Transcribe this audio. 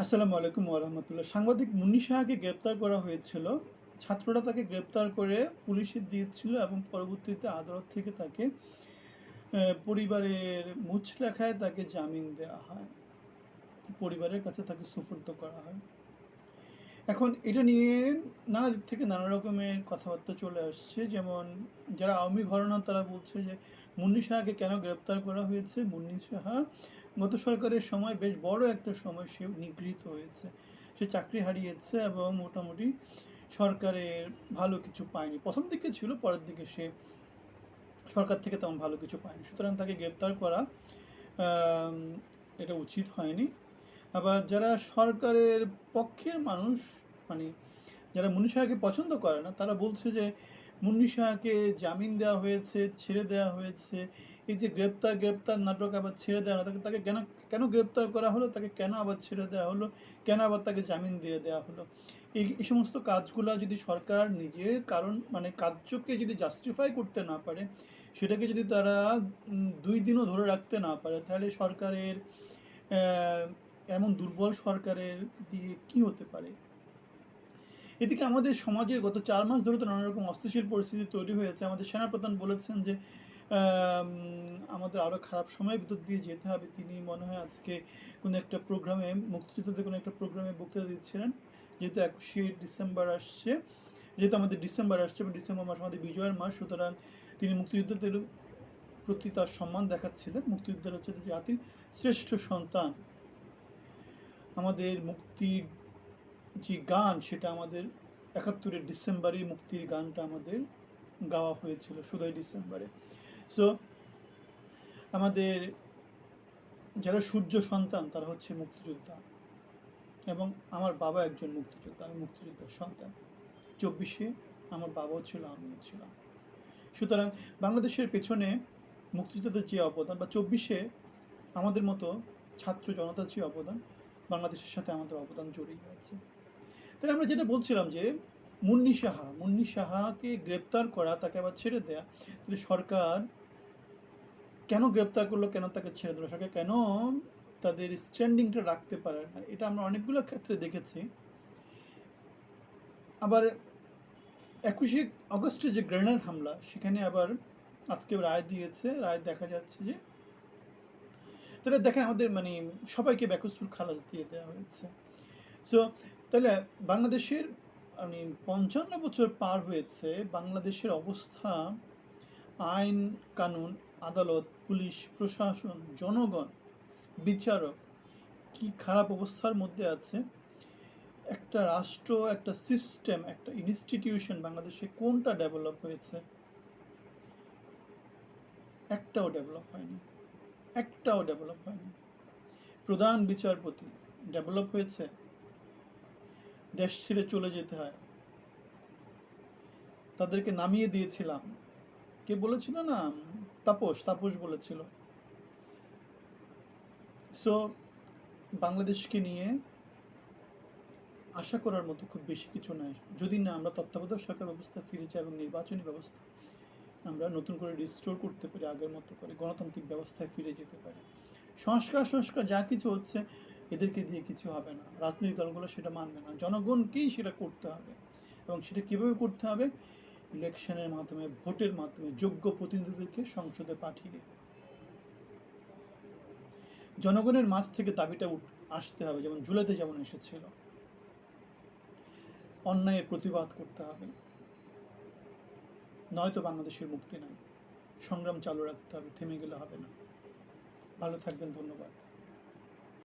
আসসালামু আলাইকুম ওরহামতুল্লাহ সাংবাদিক মুন্নি শাহকে গ্রেপ্তার করা হয়েছিল। ছাত্ররা তাকে গ্রেপ্তার করে পুলিশে দিয়েছিল এবং পরবর্তীতে আদালত থেকে তাকে পরিবারের মুছ লেখায় তাকে জামিন দেওয়া হয়। পরিবারের কাছে তাকে সুপর্দ করা হয়। এখন এটা নিয়ে নানা দিক থেকে নানা রকমের কথাবার্তা চলে আসছে। যেমন যারা আওয়ামী ঘরানা, তারা বলছে যে, মুন্নি শাহকে কেন গ্রেপ্তার করা হয়েছে? মুন্নি সাহা গত সরকারের সময় বেশ বড় একটা সময় সে নিগৃহীত হয়েছে। সে চাকরি হারিয়েছে এবং মোটামুটি সরকারের ভালো কিছু পায়নি। প্রথম দিকে ছিল, পরের দিকে সে সরকার থেকে তেমন ভালো কিছু পায়নি। সুতরাং তাকে গ্রেপ্তার করা এটা উচিত হয়নি। আবার যারা সরকারের পক্ষের মানুষ মানে যারা মুন্নি শাহকে পছন্দ করে না, তারা বলছে যে মুন্নি শাহকে জামিন দেওয়া হয়েছে, ছেড়ে দেওয়া হয়েছে। এই যে গ্রেপ্তার গ্রেপ্তার নাটক আবার ছেড়ে দেওয়া না তাকে তাকে কেন কেন গ্রেপ্তার করা হলো, তাকে কেন আবার ছেড়ে দেওয়া হলো, কেন আবার তাকে জামিন দিয়ে দেওয়া হলো? এই এই সমস্ত কাজগুলো যদি সরকার নিজের কারণ মানে কার্যকে যদি জাস্টিফাই করতে না পারে, সেটাকে যদি তারা দুই দিনও ধরে রাখতে না পারে, তাহলে সরকারের এমন দুর্বল সরকারের দিয়ে কি হতে পারে? এদিকে আমাদের সমাজে গত চার মাস ধরে তো নানা রকম অস্থিতিশীল পরিস্থিতি তৈরি হয়েছে। আমাদের সেনাপ্রধান বলেছেন যে আমাদের আরও খারাপ সময়ের ভিতর দিয়ে যেতে হবে। তিনি মনে হয় আজকে কোনো একটা প্রোগ্রামে, মুক্তিযুদ্ধদের কোনো একটা প্রোগ্রামে বক্তৃতা দিচ্ছিলেন। যেহেতু একুশে ডিসেম্বর আসছে, যেহেতু আমাদের ডিসেম্বর আসছে এবং ডিসেম্বর মাস আমাদের বিজয়ের মাস, সুতরাং তিনি মুক্তিযুদ্ধদের প্রতি তার সম্মান দেখাচ্ছিলেন। মুক্তিযুদ্ধের হচ্ছে জাতির শ্রেষ্ঠ সন্তান। আমাদের মুক্তির যে গান, সেটা আমাদের একাত্তরের ডিসেম্বরে মুক্তির গানটা আমাদের গাওয়া হয়েছিল ষোলোই ডিসেম্বরে। সো আমাদের যারা সূর্য সন্তান, তারা হচ্ছে মুক্তিযোদ্ধা। এবং আমার বাবা একজন মুক্তিযোদ্ধা, আমি মুক্তিযোদ্ধার সন্তান। চব্বিশে আমার বাবাও ছিল, আমিও ছিলাম। সুতরাং বাংলাদেশের পেছনে মুক্তিযুদ্ধের যে অবদান, বা চব্বিশে আমাদের মতো ছাত্র জনতার যে অবদান বাংলাদেশের সাথে আমাদের অবদান জড়িয়ে আছে তাহলে আমরা যেটা বলছিলাম যে, মুন্নি সাহা, মুন্নি সাহাকে গ্রেপ্তার করা, তাকে আবার ছেড়ে দেয়া, তাহলে সরকার কেন গ্রেপ্তার করল, কেন তাকে ছেড়ে দিল? সরকার কেন তাদের স্ট্যান্ডিংটা রাখতে পারে না? এটা আমরা অনেকগুলো ক্ষেত্রে দেখেছি। আবার একুশে আগস্টে যে গ্রেনার হামলা, সেখানে আবার আজকে রায় দিয়েছে, রায় দেখা যাচ্ছে যে তাহলে দেখেন আমাদের মানে সবাইকে বেকসুর খালাস দিয়ে দেওয়া হয়েছে। সো তাহলে বাংলাদেশের মানে পঞ্চান্ন বছর পার হয়েছে, বাংলাদেশের অবস্থা, আইন, কানুন, আদালত, পুলিশ, প্রশাসন, জনগণ, বিচারক, কি খারাপ অবস্থার মধ্যে আছে? একটা রাষ্ট্র, একটা সিস্টেম একটা ইনস্টিটিউশন বাংলাদেশে কোনটা ডেভেলপ হয়েছে? একটাও ডেভেলপ হয়নি। একটাও ডেভেলপ হয়নি। প্রধান বিচারপতি ডেভেলপ হয়েছে। দেশ ছেড়ে চলে যেতে হয়। তাদেরকে নামিয়ে দিয়েছিলাম। কে বলেছিল না? তাপস তাপস বলেছিল। সো বাংলাদেশকে নিয়ে আশা করার মতো খুব বেশি কিছু নয় যদি না আমরা তত্ত্বাবধায়ক সরকার ব্যবস্থা ফিরে যাই এবং নির্বাচনী ব্যবস্থা আমরা নতুন করে রিস্টোর করতে পারি, আগের মতো করে গণতান্ত্রিক ব্যবস্থায় ফিরে যেতে পারি। সংস্কার সংস্কার যা কিছু হচ্ছে, এদেরকে দিয়ে কিছু হবে না। রাজনৈতিক দলগুলো সেটা মানবে না। জনগণকেই সেটা করতে হবে। এবং সেটা কীভাবে করতে হবে? ইলেকশনের মাধ্যমে, ভোটের মাধ্যমে যোগ্য প্রতিনিধিদেরকে সংসদে পাঠিয়ে। জনগণের মাঝ থেকে দাবিটা আসতে হবে। যেমন জুলাইতে যেমন এসেছিল। অন্যায়ের প্রতিবাদ করতে হবে। নয়তো বাংলাদেশের মুক্তি নাই। সংগ্রাম চালু রাখতে হবে, থেমে গেলে হবে না। ভালো থাকবেন, ধন্যবাদ।